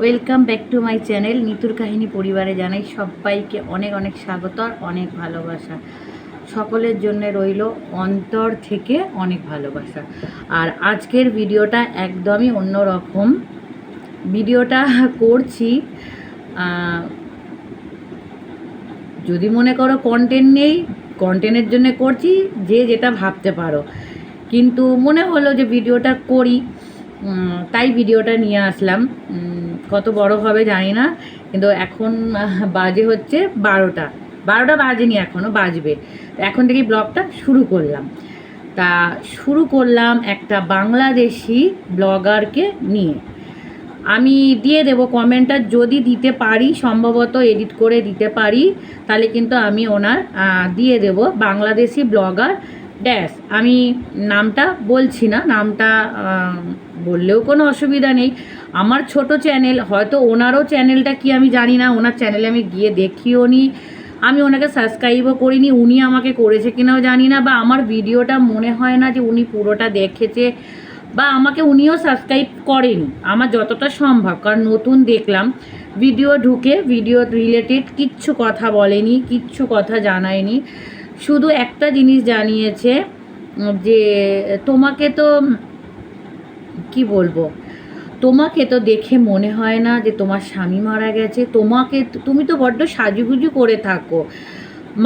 Welcome back to my channel নিতুর কাহিনী পরিবারে জানাই সবাইকে অনেক অনেক স্বাগত আর অনেক ভালোবাসা। সকলের জন্য রইল অন্তর থেকে অনেক ভালোবাসা। আর আজকের ভিডিওটা একদমই অন্যরকম। ভিডিওটা করছি যদি মনে করো কন্টেন্ট নেই কন্টেন্টের জন্য করছি, যে যেটা ভাবতে পারো। কিন্তু মনে হলো যে ভিডিওটা করি তাই ভিডিওটা নিয়ে আসলাম। কত বড় হবে জানি না, কিন্তু এখন বাজে হচ্ছে বারোটা। বারোটা বাজেনি এখনও বাজবে। এখন থেকেই ব্লগটা শুরু করলাম। তা শুরু করলাম একটা বাংলাদেশি ব্লগারকে নিয়ে। আমি দিয়ে দেবো কমেন্টটা, যদি দিতে পারি, সম্ভবত এডিট করে দিতে পারি, তাহলে কিন্তু আমি ওনার দিয়ে দেব বাংলাদেশি ব্লগার। ড্যাশ আমি নামটা বলছি না, নামটা বললেও কোনো অসুবিধা নেই। আমার ছোট চ্যানেল, হয়তো ওনারও চ্যানেলটা কি আমি জানি না, ওনার চ্যানেলে আমি গিয়ে দেখিও নি। আমি ওনাকে সাবস্ক্রাইবও করিনি, উনি আমাকে করেছে কিনাও জানি না, বা আমার ভিডিওটা মনে হয় না যে উনি পুরোটা দেখেছে, বা আমাকে উনিও সাবস্ক্রাইব করেনি। আমার যতটা সম্ভব, কারণ নতুন দেখলাম, ভিডিও ঢুকে, ভিডিও রিলেটেড কিচ্ছু কথা বলেনি, কিচ্ছু কথা জানায়নি। শুধু একটা জিনিস জানিয়েছে, যে তোমাকে তো কি বলব? তোমাকে তো দেখে মনে হয় না যে তোমার স্বামী মারা গেছে। তোমাকে তুমি তো বড্ড সাজুগুজু করে থাকো।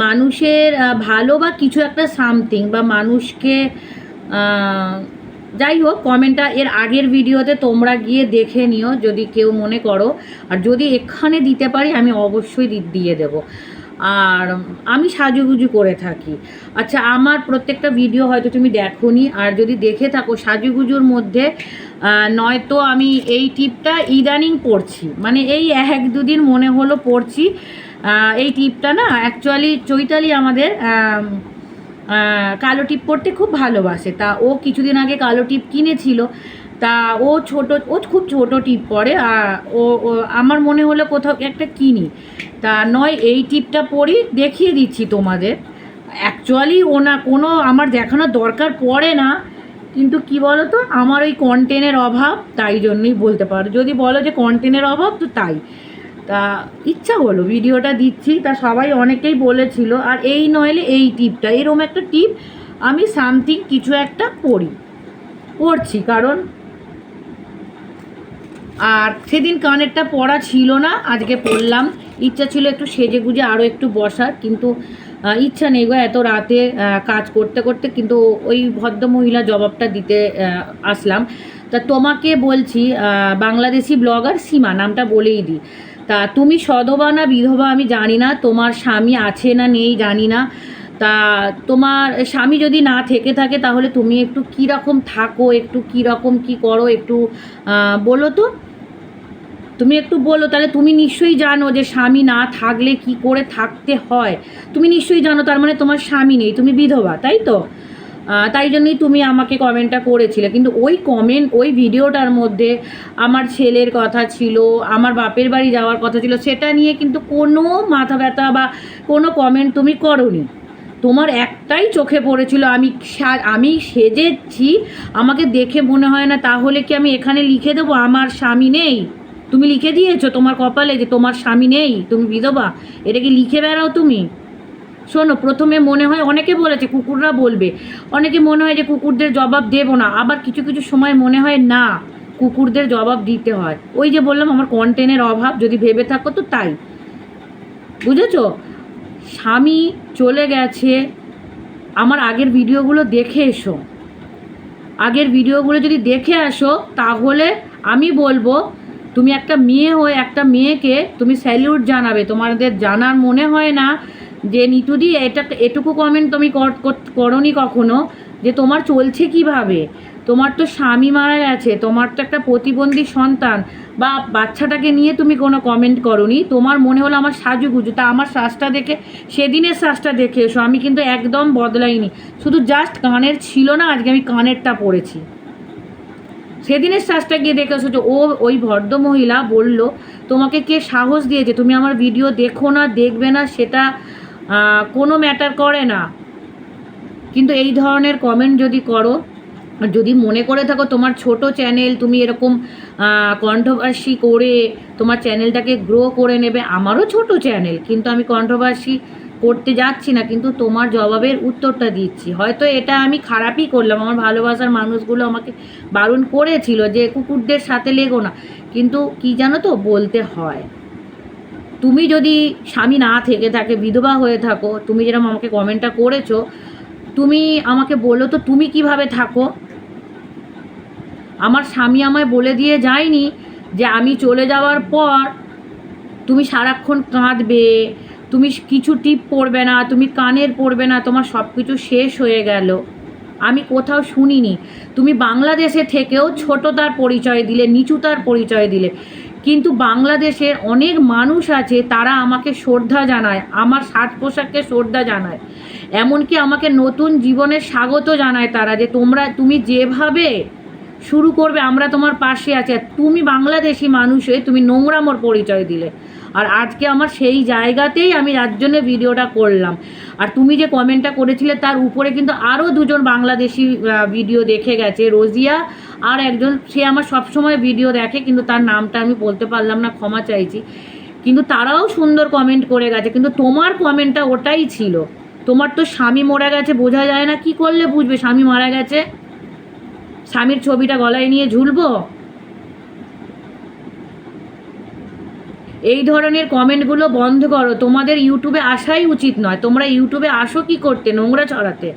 মানুষের ভালো বা কিছু একটা সামথিং বা মানুষকে যাই হোক কমেন্টটা এর আগের ভিডিওতে তোমরা গিয়ে দেখে নিও, যদি কেউ মনে করো। আর যদি এখানে দিতে পারি, আমি অবশ্যই দিয়ে দেবো। আর আমি সাজুগুজু করে থাকি। আচ্ছা আমার প্রত্যেকটা ভিডিও হয়তো তুমি দেখোনি, আর যদি দেখে থাকো সাজুগুজুর মধ্যে নয়তো আমি এই টিপটা ইদানিং পড়ছি। মানে এই এক দুদিন মনে হলো পড়ছি এই টিপটা না অ্যাকচুয়ালি চৈতালি আমাদের কালো টিপ পরতে খুব ভালোবাসে। তা ও কিছুদিন আগে কালো টিপ কিনেছিল। তা ও ছোট, ও খুব ছোট টিপ পরে, আর ও আমার মনে হলো কোথাও একটা কিনি। তা নয়, এই টিপটা পরি দেখিয়ে দিচ্ছি তোমাদের। অ্যাকচুয়ালি ওনা কোনো আমার দেখানোর দরকার পড়ে না, কিন্তু কি বলো তো আমার ওই কন্টেনের অভাব, তাই জন্যই বলতে পারো। যদি বলো যে কন্টেনের অভাব, তো তাই। তা ইচ্ছা হলো, ভিডিওটা দিচ্ছি, তা সবাই অনেকেই বলেছিল, আর এই নইলে এই টিপটা এরকম একটা টিপ, আমি সামথিং কিছু একটা পড়ি পড়ছি কারণ আর সেদিন কানেরটা পড়া ছিল না, আজকে পড়লাম। ইচ্ছা ছিল একটু সেজে গুজে আরও একটু বসার, কিন্তু ইচ্ছা নেই গো এত রাতে কাজ করতে করতে, কিন্তু ওই ভদ্রমহিলা জবাবটা দিতে আসলাম। তা তোমাকে বলছি বাংলাদেশি ব্লগার সীমা, নামটা বলেই দিই। তা তুমি সধবা না বিধবা আমি জানি না, তোমার স্বামী আছে না নেই জানি না। তা তোমার স্বামী যদি না থেকে থাকে তাহলে তুমি একটু কীরকম থাকো, একটু কীরকম কী করো, একটু বলো তো। তুমি একটু বলো, তাহলে তুমি নিশ্চয়ই জানো যে স্বামী না থাকলে কি করে থাকতে হয়। তুমি নিশ্চয়ই জানো, তার মানে তোমার স্বামী নেই, তুমি বিধবা, তাই তো? তাই জন্যই তুমি আমাকে কমেন্টটা করেছিলে। কিন্তু ওই কমেন্ট, ওই ভিডিওটার মধ্যে আমার ছেলের কথা ছিল, আমার বাপের বাড়ি যাওয়ার কথা ছিল, সেটা নিয়ে কিন্তু কোনো মাথা ব্যথা বা কোনো কমেন্ট তুমি করনি। তোমার একটাই চোখে পড়েছিল। আমি আমি সেজেছি। আমাকে দেখে মনে হয় না, তাহলে কি আমি এখানে লিখে দেবো? আমার স্বামী নেই। তুমি লিখে দিয়েছ তোমার কপালে যে তোমার স্বামী নেই। তুমি বিধবা, এটা কি লিখে বেড়াও তুমি? শোনো, প্রথমে মনে হয়, অনেকে বলেছে, কুকুররা বলবে, অনেকে মনে হয় যে কুকুরদের জবাব দেবো না, আবার কিছু কিছু সময় মনে হয় না, কুকুরদের জবাব দিতে হয়। ওই যে বললাম, আমার কন্টেনের অভাব, যদি ভেবে থাকো তো তাই। বুঝেছ? স্বামী চলে গেছে, আমার আগের ভিডিওগুলো দেখে এসো। আগের ভিডিওগুলো যদি দেখে আসো, তাহলে আমি বলব, তুমি একটা মেয়ে হয়ে একটা মেয়েকে তুমি স্যালিউট জানাবে। তোমাদের জানার মনে হয় না যে নিতুদি এটা, এটুকু কমেন্ট তুমি কর- কর- করনি কখনো যে, তোমার চলছে কীভাবে? তোমার তো স্বামী মারা গেছে, তোমার তো একটা প্রতিবন্ধী সন্তান। বা বাচ্চাটাকে নিয়ে তুমি কোনো কমেন্ট করনি? তোমার মনে হলো আমার সাজুগুজু, তা আমার শ্বাসটা দেখে, সেদিনের শ্বাসটা দেখে এসো, আমি কিন্তু একদম বদলাইনি। শুধু জাস্ট কানের ছিল না, আজকে আমি কানেরটা পড়েছি সেদিনের শ্বাসটা গিয়ে দেখে এসো যে, ও ওই ভদ্র মহিলা বলল, তোমাকে কে সাহস দিয়েছে? তুমি আমার ভিডিও দেখো না, দেখবে না, সেটা কোনো ম্যাটার করে না। কিন্তু এই ধরনের কমেন্ট যদি করো যদি মনে করে থাকো তোমার ছোট চ্যানেল তুমি এরকম কন্ট্রোভার্সি করে তোমার চ্যানেলটাকে গ্রো করে নেবে, আমারও ছোট চ্যানেল কিন্তু আমি কন্ট্রোভার্সি করতে যাচ্ছি না, কিন্তু তোমার জবাবের উত্তরটা দিচ্ছি। হয়তো এটা আমি খারাপই করলাম, আমার ভালোবাসার মানুষগুলো আমাকে বারণ করেছিল যে কুকুরদের সাথে লেগো না, কিন্তু কি জানো তো বলতে হয়, তুমি যদি স্বামী না থেকে থাকে, বিধবা হয়ে থাকো, তুমি যেরকম আমাকে কমেন্টটা করেছ, তুমি আমাকে বলো তো তুমি কীভাবে থাকো? আমার স্বামী আমায় বলে দিয়ে যায়নি যে আমি চলে যাওয়ার পর তুমি সারাক্ষণ কাঁদবে, তুমি কিছু টিপ পড়বে না, তুমি কানের পড়বে না, তোমার সব কিছু শেষ হয়ে গেল। আমি কোথাও শুনিনি। তুমি বাংলাদেশে থেকেও ছোটতার পরিচয় দিলে নিচুতার পরিচয় দিলে। কিন্তু বাংলাদেশের অনেক মানুষ আছে, তারা আমাকে শ্রদ্ধা জানায়, আমার সাজ পোশাককে শ্রদ্ধা জানায়। এমনকি আমাকে নতুন জীবনের স্বাগত জানায় তারা যে তোমরা, তুমি যেভাবে শুরু করবে, আমরা তোমার পাশে আছি। আর তুমি বাংলাদেশি মানুষ হয়ে তুমি নোংরামোর পরিচয় দিলে। আর আজকে আমার সেই জায়গাতেই আমি যার জন্য ভিডিওটা করলাম। আর তুমি যে কমেন্টটা করেছিলে, তার উপরে কিন্তু আরও দুজন বাংলাদেশি ভিডিও দেখে গেছে, রোজিয়া আর একজন। সে আমার সবসময় ভিডিও দেখে, কিন্তু তার নামটা আমি বলতে পারলাম না, ক্ষমা চাইছি। কিন্তু তারাও সুন্দর কমেন্ট করে গেছে, কিন্তু তোমার কমেন্টটা ওটাই ছিল। তোমার তো স্বামী মরে গেছে, বোঝা যায় না, কি করলে বুঝবে? স্বামী মারা গেছে। স্বামীর ছবিটা গলায় নিয়ে ঝুলবো? এই ধরনের কমেন্টগুলো বন্ধ করো। তোমাদের ইউটিউবে আসাই উচিত নয়। তোমরা ইউটিউবে আসো কি করতে? নোংরা ছড়াতে।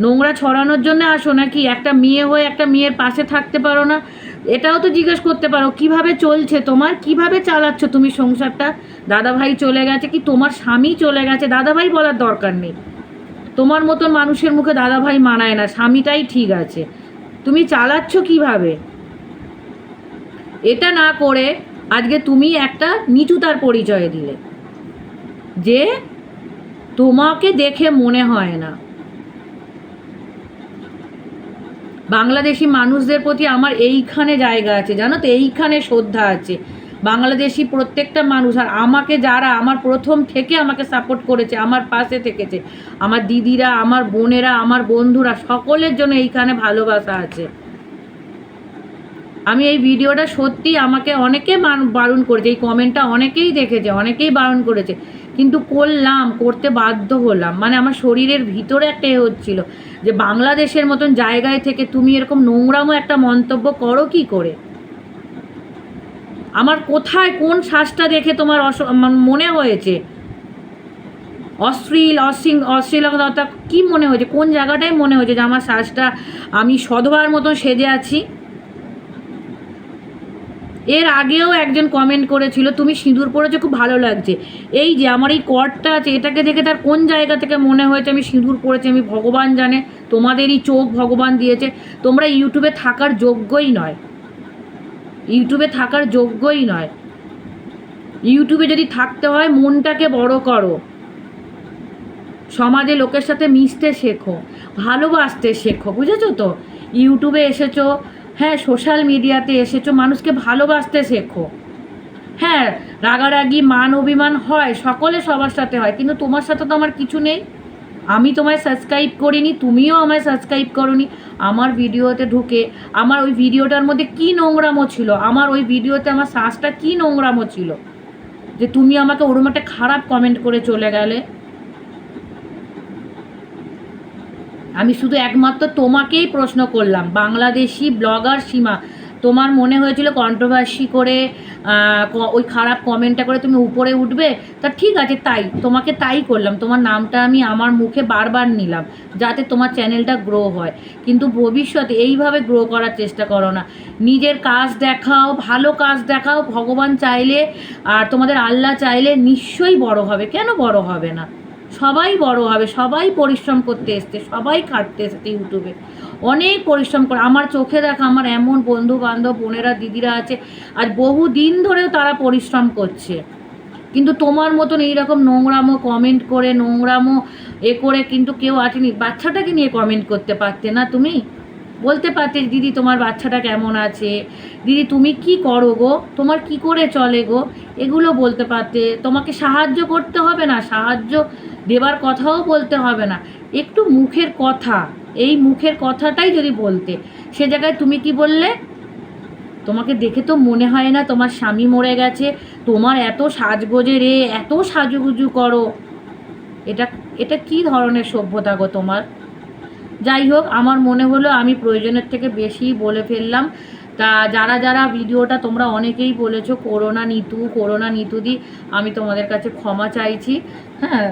নোংরা ছড়ানোর জন্য আসো নাকি? একটা মেয়ে হয়ে একটা মেয়ের পাশে থাকতে পারো না। এটাও তো জিজ্ঞেস করতে পারো, কীভাবে চলছে তোমার? কীভাবে চালাচ্ছ তুমি সংসারটা? দাদাভাই চলে গেছে কি? তোমার স্বামী চলে গেছে। দাদাভাই বলার দরকার নেই। তোমার মতন মানুষের মুখে দাদাভাই মানায় না, স্বামীটাই ঠিক আছে। তুমি চালাচ্ছ কীভাবে? এটা না করে আজকে তুমি একটা নিচুতার পরিচয় দিলে, যে তোমাকে দেখে মনে হয় না। বাংলাদেশি মানুষদের প্রতি আমার এইখানে জায়গা আছে, জানো তো? এইখানে শ্রদ্ধা আছে। বাংলাদেশি প্রত্যেকটা মানুষ আর আমাকে যারা আমার প্রথম থেকে আমাকে সাপোর্ট করেছে, আমার পাশে থেকেছে, আমার দিদিরা, আমার বোনেরা, আমার বন্ধুরা সকলের জন্য এইখানে ভালোবাসা আছে। আমি এই ভিডিওটা সত্যি আমাকে অনেকে বারণ করেছে, এই কমেন্টটা অনেকেই দেখেছে, অনেকেই বারণ করেছে। কিন্তু করলাম, করতে বাধ্য হলাম। মানে আমার শরীরের ভিতরে একটা এ হচ্ছিল যে বাংলাদেশের মতন জায়গায় থেকে তুমি এরকম নোংরামো একটা মন্তব্য করো কি করে? আমার কোথায় কোন শ্বাসটা দেখে তোমার মনে হয়েছে? অশ্লীল অশ্লীল অশ্লীলতা কি মনে হয়েছে? কোন জায়গাটায় মনে হয়েছে যে আমার শ্বাসটা আমি সধবার মতন সেজে আছি? এর আগেও একজন কমেন্ট করেছিল, তুমি সিঁদুর পরেছো, খুব ভালো লাগছে। এই যে, আমার এই কর্ডটা আছে, এটাকে দেখে তার কোন জায়গা থেকে মনে হয়েছে, আমি সিঁদুর পরেছি, আমি ভগবান জানে। তোমাদেরই চোখ ভগবান দিয়েছে। তোমরা ইউটিউবে থাকার যোগ্যই নয়। ইউটিউবে থাকার যোগ্যই নয়। ইউটিউবে যদি থাকতে হয়, মনটাকে বড় করো। সমাজে লোকের সাথে মিশতে শেখো, ভালোবাসতে শেখো, বুঝেছ তো? ইউটিউবে এসেছ হ্যাঁ সোশ্যাল মিডিয়াতে এসেছ, মানুষকে ভালোবাসতে শেখো। হ্যাঁ রাগারাগি, মান অভিমান হয়, সকলে সবার সাথে হয়, কিন্তু তোমার সাথে তো আমার কিছু নেই। আমি তোমায় সাবস্ক্রাইব করিনি, তুমিও আমায় সাবস্ক্রাইব করনি। আমার ভিডিওতে ঢুকে, আমার ওই ভিডিওটার মধ্যে কী নোংরামো ছিল? আমার ওই ভিডিওতে আমার শ্বাসটা কী নোংরামো ছিল? যে তুমি আমাকে ওরম একটা খারাপ কমেন্ট করে চলে গেলে। আমি শুধু একমাত্র তোমাকেই প্রশ্ন করলাম, বাংলাদেশি ব্লগার সীমা তোমার মনে হয়েছিল কন্ট্রোভার্সি করে ওই খারাপ কমেন্টটা করে তুমি উপরে উঠবে? তা ঠিক আছে, তাই। তোমাকে তাই করলাম। তোমার নামটা আমি আমার মুখে বারবার নিলাম, যাতে তোমার চ্যানেলটা গ্রো হয়। কিন্তু ভবিষ্যতে এইভাবে গ্রো করার চেষ্টা করো না। নিজের কাজ দেখাও, ভালো কাজ দেখাও, ভগবান চাইলে আর তোমাদের আল্লাহ চাইলে নিশ্চয়ই বড় হবে। কেন বড় হবে না? সবাই বড় হবে, সবাই পরিশ্রম করতে এসছে, সবাই খাটতে এসেছে ইউটিউবে। অনেক পরিশ্রম করে, আমার চোখে দেখা আমার এমন বন্ধু বান্ধব বোনেরা, দিদিরা আছে, আর বহু দিন ধরেও তারা পরিশ্রম করছে। কিন্তু তোমার মতন এইরকম নোংরামো কমেন্ট করে, নোংরামো এ করে কিন্তু কেউ আসেনি। বাচ্চাটাকে নিয়ে কমেন্ট করতে পারতে না তুমি? বলতে পারতে দিদি, তোমার বাচ্চাটা কেমন আছে? দিদি, তুমি কি করো গো? তোমার কি করে চলে গো? এগুলো বলতে পারতে। তোমাকে সাহায্য করতে হবে না, সাহায্য দেবার কথাও বলতে হবে না। একটু মুখের কথা। এই মুখের কথাটাই যদি বলতে, সে জায়গায় তুমি কি বললে? তোমাকে দেখে তো মনে হয় না তোমার স্বামী মরে গেছে, তোমার এত সাজগোজে রে, এত সাজুগুজু করো। এটা এটা কি ধরনের সভ্যতা গো তোমার? যাই হোক, আমার মনে হলো আমি প্রয়োজনের থেকে বেশি বলে ফেললাম। তা যারা যারা ভিডিওটা তোমরা অনেকেই বলেছ করোনা নিতু, করোনা নিতুদি, আমি তোমাদের কাছে ক্ষমা চাইছি। হ্যাঁ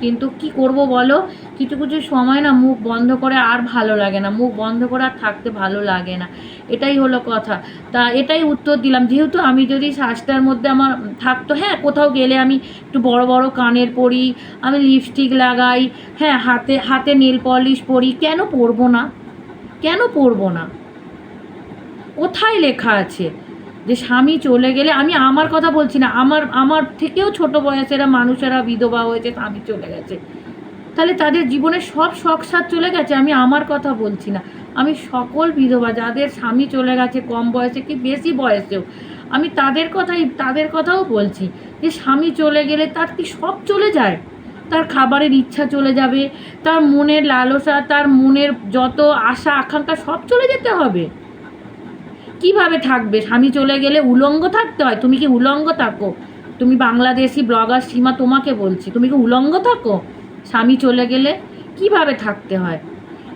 কিন্তু কি করব বলো? কিছু কিছু সময় না মুখ বন্ধ করে আর ভালো লাগে না। মুখ বন্ধ করে আর থাকতে ভালো লাগে না। এটাই হলো কথা। তা এটাই উত্তর দিলাম। যেহেতু আমি যদি শ্বাসটার মধ্যে আমার থাকতো হ্যাঁ কোথাও গেলে আমি একটু বড় বড় কানের পরি, আমি লিপস্টিক লাগাই হ্যাঁ হাতে হাতে নেল পলিশ পরি, কেন পরবো না? কেন পরবো না? কোথায় লেখা আছে? যে স্বামী চলে গেলে আমি আমার কথা বলছি না, আমার আমার থেকেও ছোট বয়সেরা মানুষেরা বিধবা হয়েছে, স্বামী চলে গেছে। তাহলে তাদের জীবনের সব শখ সাথ চলে গেছে, আমি আমার কথা বলছি না। আমি সকল বিধবা, যাদের স্বামী চলে গেছে কম বয়সে কি বেশি বয়সেও, আমি তাদের কথাই, তাদের কথাও বলছি যে স্বামী চলে গেলে তার কি সব চলে যায়? তার খাবারের ইচ্ছা চলে যাবে, তার মনের লালসা, তার মনের যত আশা, আকাঙ্ক্ষা সব চলে যেতে হবে। কীভাবে থাকবে? স্বামী চলে গেলে উলঙ্গ থাকতে হয়? তুমি কি উলঙ্গ থাকো? তুমি বাংলাদেশি ব্লগার সীমা তোমাকে বলছি। তুমি কি উলঙ্গ থাকো? স্বামী চলে গেলে কীভাবে থাকতে হয়?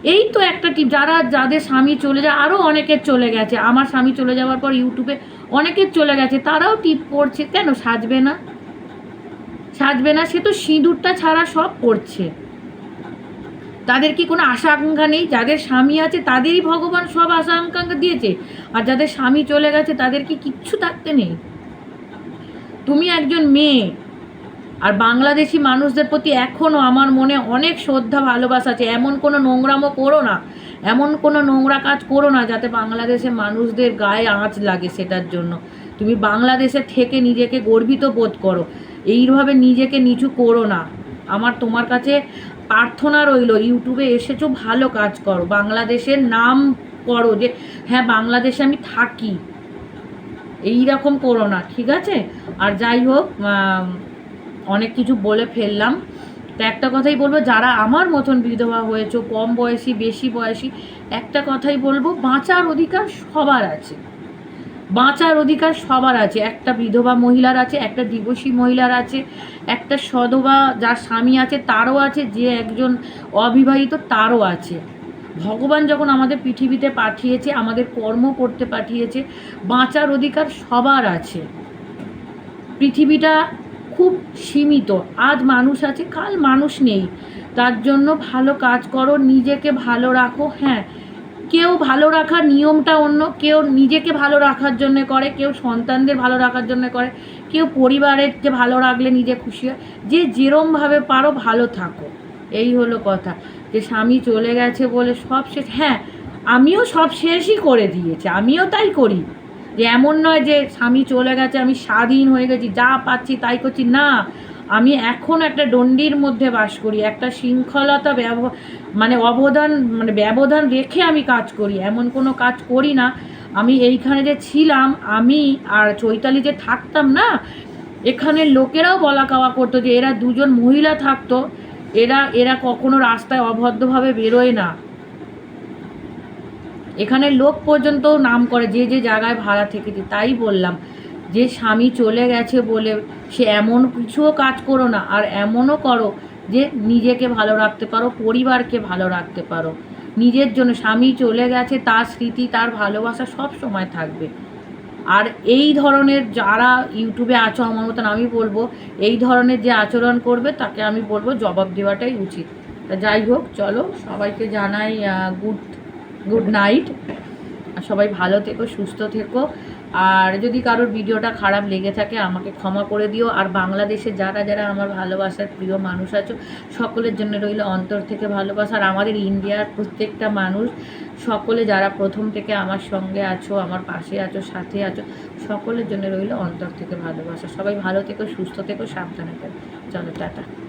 এই তো একটা টিপ যারা, যাদের স্বামী চলে যায় আরও অনেকের চলে গেছে। আমার স্বামী চলে যাওয়ার পর ইউটিউবে অনেকের চলে গেছে। তারাও টিপ করছে। কেন? সাজবে না? সাজবে না? সে তো সিঁদুরটা ছাড়া সব করছে। তাদের কি কোনো আশা আকাঙ্ক্ষা নেই? যাদের স্বামী আছে তাদেরই ভগবান সব আশা আকাঙ্ক্ষা দিয়েছে। আর যাদের স্বামী চলে গেছে তাদের কি কিচ্ছু থাকতে নেই? তুমি একজন মেয়ে আর বাংলাদেশি মানুষদের প্রতি এখনও আমার মনে অনেক শ্রদ্ধা, ভালোবাসা আছে। এমন কোনো নোংরামো করো না। এমন কোনো নোংরা কাজ করো না যাতে বাংলাদেশের মানুষদের গায়ে আঁচ লাগে সেটার জন্য। তুমি বাংলাদেশে থেকে নিজেকে গর্বিত বোধ করো। এইভাবে নিজেকে নিচু করো না। আমার তোমার কাছে প্রার্থনা রইল, ইউটিউবে এসেছ, ভালো কাজ করো। বাংলাদেশের নাম করো যে হ্যাঁ বাংলাদেশে আমি থাকি। এই রকম করো না, ঠিক আছে? আর যাই হোক অনেক কিছু বলে ফেললাম। তো একটা কথাই বলব, যারা আমার মতন বিধবা হয়েছো, কম বয়সী, বেশি বয়সী, একটা কথাই বলব, বাঁচার অধিকার সবার আছে। বাঁচার অধিকার সবার আছে। একটা বিধবা মহিলার আছে, একটা দিবসী মহিলার আছে, একটা সধবা যার স্বামী আছে, তারও আছে, যে একজন অবিবাহিত তারও আছে। ভগবান যখন আমাদের পৃথিবীতে পাঠিয়েছে, আমাদের কর্ম করতে পাঠিয়েছে, বাঁচার অধিকার সবার আছে। পৃথিবীটা খুব সীমিত। আজ মানুষ আছে, কাল মানুষ নেই। তার জন্য ভালো কাজ করো, নিজেকে ভালো রাখো হ্যাঁ। কেউ ভালো রাখার নিয়মটা অন্য, কেউ নিজেকে ভালো রাখার জন্য করে, কেউ সন্তানদের ভালো রাখার জন্য করে, কেউ পরিবারের যে ভালো রাখলে নিজে খুশি হয়। যে যেরমভাবে পারো ভালো থাকো। এই হলো কথা। যে স্বামী চলে গেছে বলে সব শেষ হ্যাঁ আমিও সব শেষই করে দিয়েছি, আমিও তাই করি। যে এমন নয় যে স্বামী চলে গেছে, আমি স্বাধীন হয়ে গেছি, যা পাচ্ছি তাই করছি, না। আমি এখন একটা ডন্ডির মধ্যে বাস করি, একটা শৃঙ্খলতা ব্যব মানে অবদান মানে ব্যবধান রেখে আমি কাজ করি, এমন কোনো কাজ করি না। আমি এইখানে যে ছিলাম, আমি আর চৈতালি যে থাকতাম না এখানে লোকেরাও বলা কাওয়া করতো যে এরা দুজন মহিলা থাকতো, এরা এরা কখনো রাস্তায় অভদ্রভাবে বেরোয় না। এখানে লোক পর্যন্ত নাম করে, যে যে জায়গায় ভাড়া থেকেছে তাই বললাম। যে স্বামী চলে গেছে বলে সে এমন কিছুও কাজ করো না, আর এমনও করো যে নিজেকে ভালো রাখতে পারো, পরিবারকে ভালো রাখতে পারো। নিজের জন্য স্বামী চলে গেছে, তার স্মৃতি, তার ভালোবাসা সব সময় থাকবে। আর এই ধরনের যারা ইউটিউবে আছো আমার মতন, আমি বলব, এই ধরনের যে আচরণ করবে, তাকে আমি বলব জবাব দেওয়াটাই উচিত। তা যাই হোক, চলো সবাইকে জানাই গুড গুড নাইট সবাই ভালো থেকো, সুস্থ থেকো। আর যদি কারোর ভিডিওটা খারাপ লেগে থাকে, আমাকে ক্ষমা করে দিও। আর বাংলাদেশে যারা যারা আমার ভালোবাসার প্রিয় মানুষ আছো, সকলের জন্য রইল অন্তর থেকে ভালোবাসা। আর আমাদের ইন্ডিয়ার প্রত্যেকটা মানুষ, সকলে যারা প্রথম থেকে আমার সঙ্গে আছো, আমার পাশে আছো, সাথে আছো, সকলের জন্য রইল অন্তর থেকে ভালোবাসা। সবাই ভালো থেকো, সুস্থ থেকো, সাবধানে থেকো। চলো, টাটা।